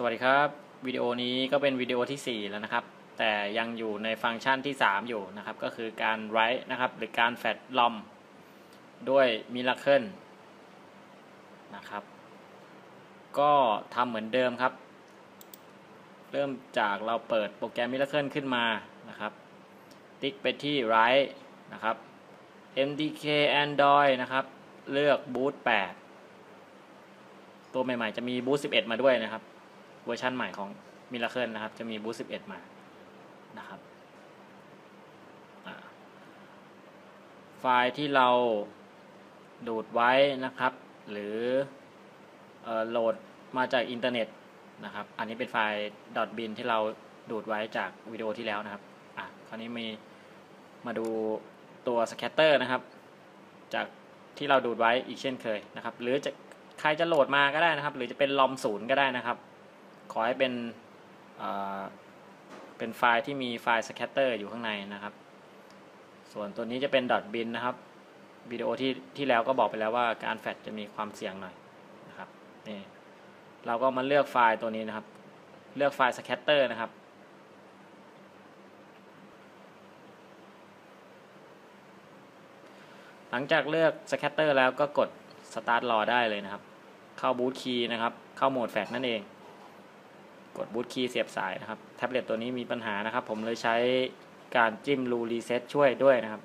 สวัสดีครับวิดีโอนี้ก็เป็นวิดีโอที่ 4 แล้วนะครับ แต่ยังอยู่ในฟังก์ชันที่ 3 อยู่นะครับ ก็คือการ write นะครับ หรือการแฟดลอมด้วย Miracle นะครับ ก็ทำเหมือนเดิมครับ เริ่มจากเราเปิดโปรแกรม Miracle ขึ้นมานะครับ ติ๊กไปที่ write นะครับ MDK Android นะครับ เลือก Boot 8 ตัวใหม่ๆ จะมี Boot 11 มาด้วยนะครับ เวอร์ชันใหม่ของ Miracle นะครับ จะมี Boot 11 มานะครับไฟล์ที่เราดูดไว้นะครับ หรือออโหลดมาจากอินเทอร์เน็ตนะครับ อันนี้เป็นไฟล์ .bin ที่เราดูดไว้จากวิดีโอที่แล้วนะครับ อะ คราวนี้มีมาดูตัวสแคตเตอร์นะครับ จากที่เราดูดไว้อีกเช่นเคยนะครับ หรือจะใครจะโหลดมาก็ได้นะครับ หรือจะเป็นลอมศูนย์ก็ได้นะครับ ขอให้เป็นเป็นไฟล์ที่มีไฟล์สแคตเตอร์อยู่ข้างในนะครับ ส่วนตัวนี้จะเป็น .bin นะครับวิดีโอที่ที่แล้วก็บอกไปแล้วว่าการแฟลชจะมีความเสี่ยงหน่อยนะครับนี่เราก็มาเลือกไฟล์ตัวนี้นะครับ เลือกไฟล์สแคตเตอร์นะครับหลังจากเลือกสแคตเตอร์แล้วก็กด Start รอได้เลยนะครับ เข้าบูตคีย์นะครับ เข้าโหมดแฟลชนั่นเอง กดบูตคีย์เสียบสายนะครับ แท็บเล็ตตัวนี้มีปัญหานะครับ ผมเลยใช้การจิ้มรูรีเซ็ตช่วยด้วยนะครับ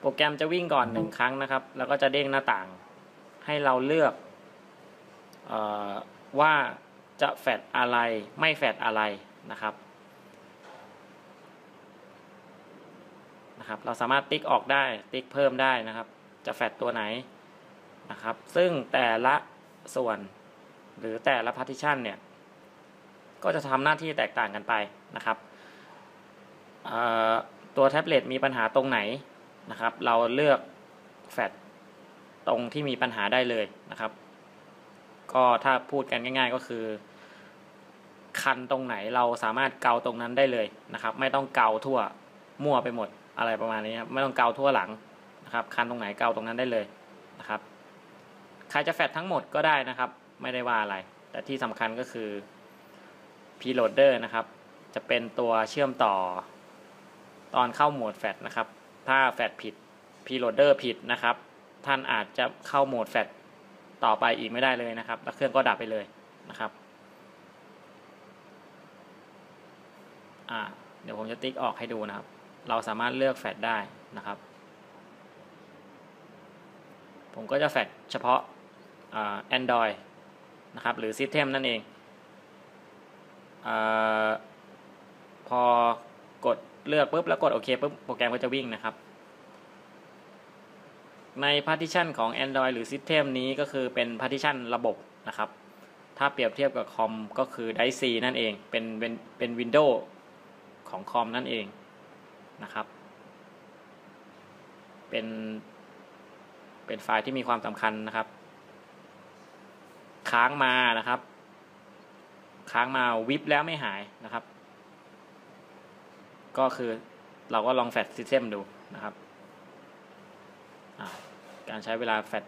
โปรแกรมจะวิ่งก่อนหนึ่งครั้งนะครับ แล้วก็จะเด้งหน้าต่าง ให้เราเลือกออว่าจะแฟดอะไรไม่แฟดอะไรนะครับนะครับ เราสามารถติ๊กออกได้ติ๊กเพิ่มได้นะครับ จะแฟดตัวไหนนะครับ ซึ่งแต่ละส่วน หรือแต่ละพาร์ติชันเนี่ยก็จะทำหน้าที่แตกต่างกันไปนะครับ ตัวแท็บเล็ตมีปัญหาตรงไหนนะครับ เราเลือกแฟดตรงที่มีปัญหาได้เลยนะครับ ก็ถ้าพูดกันง่าย ๆก็คือ คันตรงไหนเราสามารถเกาตรงนั้นได้เลยนะครับ ไม่ต้องเกาทั่วมั่วไปหมดอะไรประมาณนี้ครับไม่ต้องเกาทั่วหลังนะครับ คันตรงไหนเกาตรงนั้นได้เลยนะครับ ใครจะแฟดทั้งหมดก็ได้นะครับ ไม่ได้ว่าอะไร แต่ที่สำคัญก็คือ preloader นะครับ จะเป็นตัวเชื่อมต่อตอนเข้าโหมดแฟดนะครับ ถ้าแฟดผิด preloader ผิดนะครับ ท่านอาจจะเข้าโหมดแฟดต่อไปอีกไม่ได้เลยนะครับ แล้วเครื่องก็ดับไปเลยนะครับเดี๋ยวผมจะติ๊กออกให้ดูนะครับ เราสามารถเลือกแฟดได้นะครับ ผมก็จะแฟดเฉพาะ Android นะครับ หรือ System นั่นเองอพอกดเลือกปุ๊บแล้วกดโอเคปุ๊บโปรแกรมก็จะวิ่งนะครับ ใน partition ของ Android หรือ System นี้ก็คือเป็น partition ระบบนะครับ ถ้าเปรียบเทียบกับคอมก็คือ Drive นั่นเอง เป็นเป็นเป็น Windows ของคอมนั่นเองนะครับ เป็นเป็นไฟล์ที่มีความสำคัญนะครับ ค้างมานะครับ ค้างมาวิบแล้วไม่หายนะครับ ก็คือเราก็ลองแฟดซิสเต็มดูนะครับ การใช้เวลาแฟด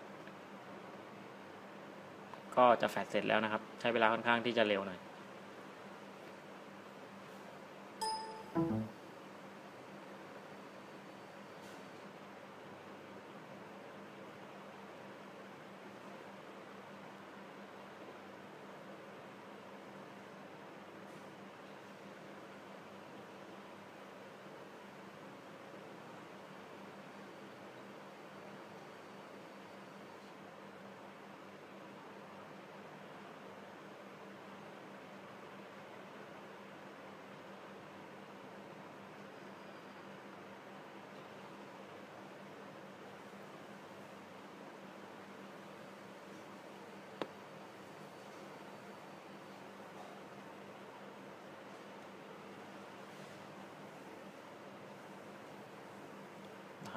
ก็จะแฟดเสร็จแล้วนะครับ ใช้เวลาค่อนข้างที่จะเร็วหน่อย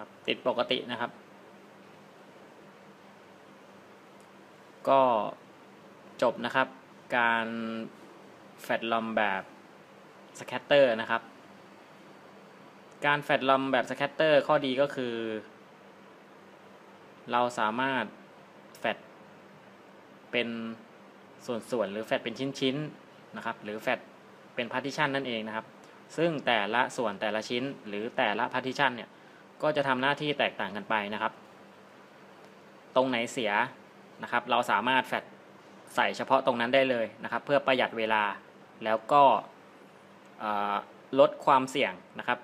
นะครับ ติดปกตินะครับ ก็จบนะครับ การแฟดลอมแบบสแคตเตอร์นะครับ การแฟดลอมแบบสแคตเตอร์ข้อดีก็คือ เราสามารถแฟดเป็นส่วนๆ หรือแฟดเป็นชิ้นๆนะครับ หรือแฟดเป็นพาร์ติชันนั่นเองนะครับ ซึ่งแต่ละส่วนแต่ละชิ้นหรือแต่ละพาร์ติชันเนี่ย ก็จะทำหน้าที่แตกต่างกันไปนะครับ ตรงไหนเสียนะครับ เราสามารถแฟดใส่เฉพาะตรงนั้นได้เลยนะครับ เพื่อประหยัดเวลาแล้วก็ลดความเสี่ยงนะครับ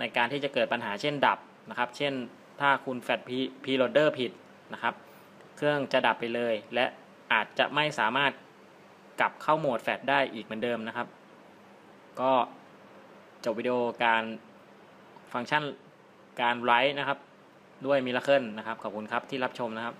ในการที่จะเกิดปัญหาเช่นดับนะครับ เช่นถ้าคุณแฟดพีโหลดเดอร์ผิดนะครับ เครื่องจะดับไปเลย และอาจจะไม่สามารถกลับเข้าโหมดแฟดได้อีกเหมือนเดิมนะครับ ก็จบวิดีโอการฟังก์ชัน การไลฟ์นะครับ ด้วยมิราเคิลนะครับ ขอบคุณครับที่รับชมนะครับ